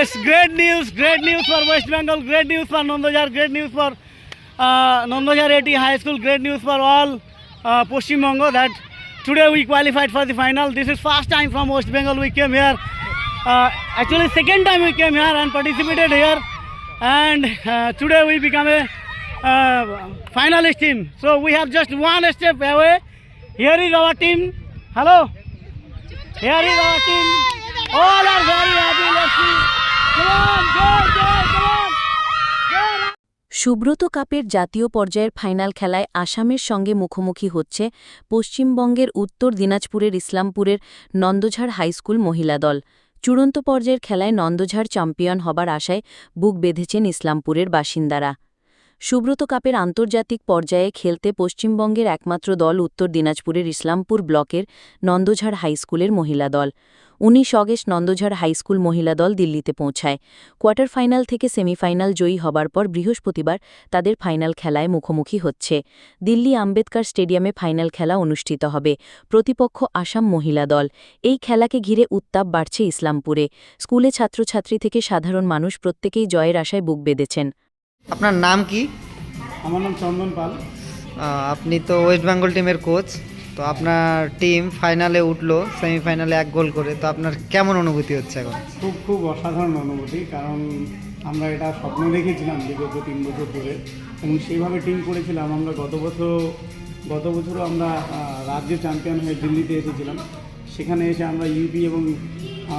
it's great news, great news for West Bengal, great news for Nandojhar, great news for uh, Nandojhar AT High School, great news for all uh, Pashchim Bengal that today we qualified for the final. This is first time from West Bengal we came here. Uh, actually, second time we came here and participated here, and uh, today we become a uh, finalist team. So we have just one step away. Here is our team. Hello. Here is our team. All are very happy. Let's see. Subrata কাপের জাতীয় পর্যায়ের final খেলায় আসামের সঙ্গে মুখোমুখি হচ্ছে পশ্চিমবঙ্গের উত্তর দিনাজপুরের ইসলামপুরের নন্দঝাড় হাইস্কুল মহিলা দল। চূড়ান্ত পর্যায়ের খেলায় নন্দঝাড় চ্যাম্পিয়ন হবার আশায় বুক বেঁধেছেন ইসলামপুরের বাসিন্দারা। সুব্রত কাপের আন্তর্জাতিক পর্যায়ে খেলতে পশ্চিমবঙ্গের একমাত্র দল উত্তর দিনাজপুরের ইসলামপুর ব্লকের নন্দঝাড় হাইস্কুলের মহিলা দল। উনিশ অগস্ট নন্দঝাড় হাইস্কুল মহিলা দল দিল্লিতে পৌঁছায়। কোয়ার্টার ফাইনাল থেকে সেমিফাইনাল জয়ী হবার পর বৃহস্পতিবার তাদের ফাইনাল খেলায় মুখোমুখি হচ্ছে। দিল্লি আম্বেদকর স্টেডিয়ামে ফাইনাল খেলা অনুষ্ঠিত হবে। প্রতিপক্ষ আসাম মহিলা দল। এই খেলাকে ঘিরে উত্তাপ বাড়ছে ইসলামপুরে। স্কুলে ছাত্রছাত্রী থেকে সাধারণ মানুষ প্রত্যেকেই জয়ের আশায় বুক বেঁধেছেন। আপনার নাম কি? আমার নাম চন্দন পাল। আপনি তো ওয়েস্ট বেঙ্গল টিমের কোচ তো আপনার টিম ফাইনালে উঠল সেমিফাইনালে এক গোল করে তো আপনার কেমন অনুভূতি হচ্ছে এখন? খুব খুব অসাধারণ অনুভূতি কারণ আমরা এটা স্বপ্ন দেখেছিলাম বিগত তিন বছর ধরে এবং সেইভাবে টিম করেছিলাম আমরা। গত বছর গত বছরও আমরা রাজ্য চ্যাম্পিয়ন হয়ে দিল্লিতে এসেছিলাম। সেখানে এসে আমরা ইউপি এবং আহ,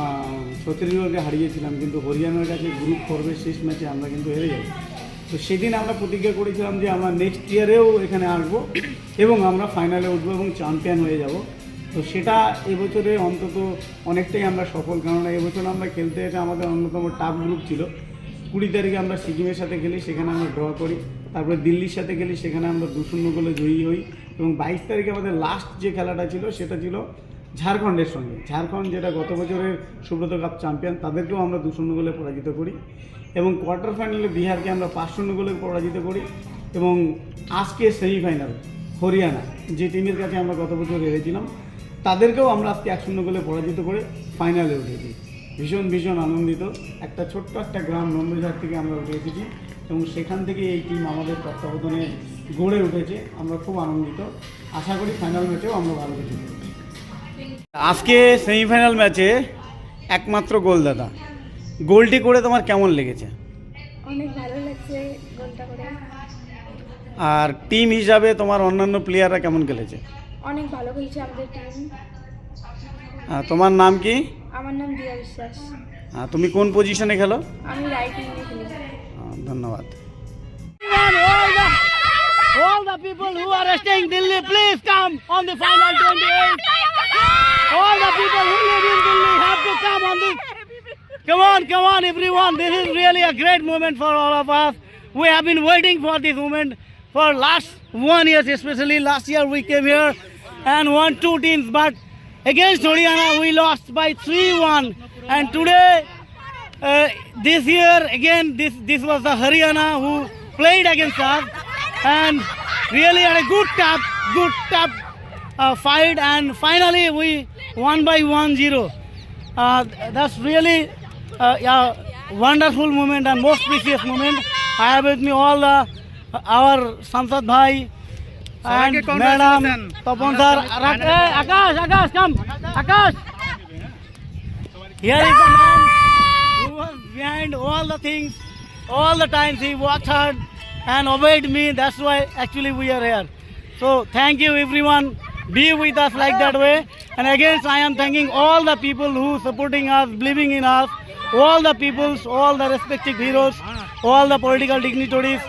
ছত্তিশগড়কে হারিয়েছিলাম কিন্তু হরিয়ানার কাছে গ্রুপ পর্বের শেষ ম্যাচে আমরা কিন্তু হেরে যাই। তো সেদিন আমরা প্রতিজ্ঞা করেছিলাম যে আমরা নেক্সট ইয়ারেও এখানে আসব এবং আমরা ফাইনালে উঠবো এবং চ্যাম্পিয়ন হয়ে যাব। তো সেটা এবছরে অন্তত অনেকটাই আমরা সফল কেননা এবছর আমরা খেলতে এসে আমাদের অন্যতম টাফ গ্রুপ ছিল। কুড়ি তারিখে আমরা সিকিমের সাথে খেলি, সেখানে আমরা ড্র করি। তারপরে দিল্লির সাথে খেলি, সেখানে আমরা দু শূন্য গোলে জয়ী হই। এবং বাইশ তারিখে আমাদের লাস্ট যে খেলাটা ছিল, সেটা ছিল ঝাড়খণ্ডের সঙ্গে। ঝাড়খণ্ড যেটা গত বছরের সুব্রত কাপ চ্যাম্পিয়ন তাদেরকেও আমরা দু শূন্য গোলে পরাজিত করি। এবং কোয়ার্টার ফাইনালে বিহারকে আমরা পাঁচ শূন্য গোলে পরাজিত করি এবং আজকে সেমিফাইনাল, হরিয়ানা, যে টিমের কাছে আমরা গত বছর হেরেছিলাম, তাদেরকেও আমরা আজকে এক শূন্য গোলে পরাজিত করে ফাইনালে উঠেছি। ভীষণ ভীষণ আনন্দিত। একটা ছোট্ট একটা গ্রাম নন্দঝাড় থেকে আমরা উঠে এসেছি এবং সেখান থেকে এই টিম আমাদের তত্ত্বাবধানে গড়ে উঠেছে। আমরা খুব আনন্দিত। আশা করি ফাইনাল ম্যাচেও আমরা ভালো করব। আজকে সেমিফাইনাল ম্যাচে একমাত্র গোলদাতা। গোলটি করে তোমার কেমন লেগেছে? অনেক ভালো লাগছে গোলটা করে। আর টিম হিসাবে তোমার অন্যান্য প্লেয়াররা কেমন খেলেছে? অনেক ভালো খেলছে আমাদের টিম। আর তোমার নাম কি? আমার নাম দিয়া বিশ্বাস। আর তুমি কোন পজিশনে খেলো? আমি রাইট উইংয়ে খেলি ধন্যবাদ। All the people who are staying Delhi, please come on the final 28. All the people who live in Delhi have to come on this. Come on, come on, everyone. This is really a great moment for all of us. We have been waiting for this moment for last one year, especially last year we came here and won two teams, but against Haryana we lost by 3-1. And today, uh, this year again, this this was the Haryana who played against us, and really had a good tap, good tap uh, fight, and finally we won by 1-0. Uh, that's really Uh, yeah, wonderful moment and most precious moment. I have with me all the, our Samsad Bhai and Madam Tapan sir. Hey, eh, Akash, Akash, come, Akash. Here is the man who was behind all the things, all the times he worked hard and obeyed me. That's why actually we are here. So thank you everyone. Be with us like that way. And again, I am thanking all the people who supporting us, believing in us, all the peoples, all the respective heroes, all the political dignitaries,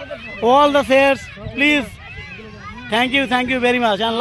all the sayers. Please, thank you, thank you very much. And